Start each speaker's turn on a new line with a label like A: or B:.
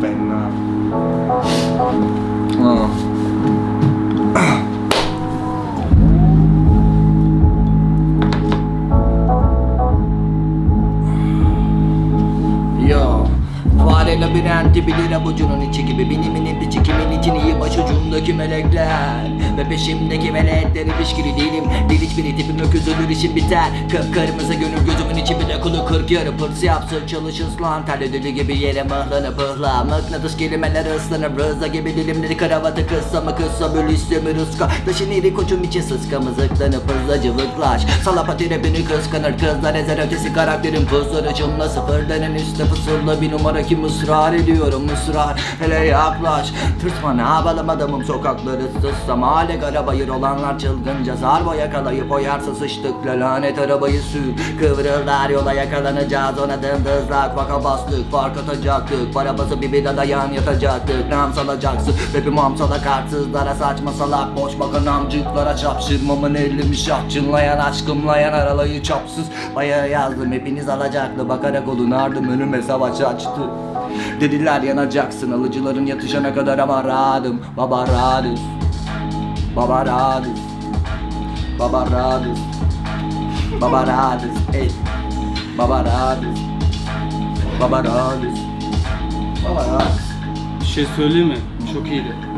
A: Fena. Ha. Yo Fare labirenti bilir avucunun içi gibi Biniminin biçi kimin için iyi başucumdaki melekler Ve peşimdeki veletleri pişkiri değilim. Dil hiçbiri tipim öküzülür işim biter. Kıpkırmızı gönül gözümün içi bile kulu kırk yarı pırs yapsın. Çalışız lan Terli dili gibi yere mıhlanıp pıhla Mıknatıs kelimeler ıslanır rıza gibi dilimleri kravatı kıssa mı kıssa bölüşse mi rızka. Taşın iri koçum için sıska mızıklanıp hızla cıvıklaş Salapati rapini kıskanır kızlar ezer. Ötesi karakterin pızları cımla sıfırların üstüne fısılda bir numara kim ısrar ediyorum ısrar Hele yaklaş. Tırsma ne yapalım adamım sokakları ıssızsam Hale arabayır olanlar çılgınca Zarbo yakalayıp oyarsa sıçtık. Lanet arabayı sür. Kıvrırlar yola yakalanacağız. Ona dındızlak Vaka bastık. Fark atacaktık. Para basıp bir bida dayan yatacaktık. Nam salacaksın. Rapim amsala kartsızlara saçma salak Boş bakan amcıklara çapşırmamın elimi şah Çınlayan aşkımla yanar alayı çapsız. Bayağı yazdım. Hepiniz alacaklı Bakarak olun. Ardım önüme savaş açtı Dediler yanacaksın alıcıların yatışana kadar ama rahatım Baba rahatız Baba rahatız Baba rahatız Baba rahatız ey. Baba rahatız Baba rahatız Baba rahatız
B: Bir şey söyleyeyim mi? Çok iyiydi.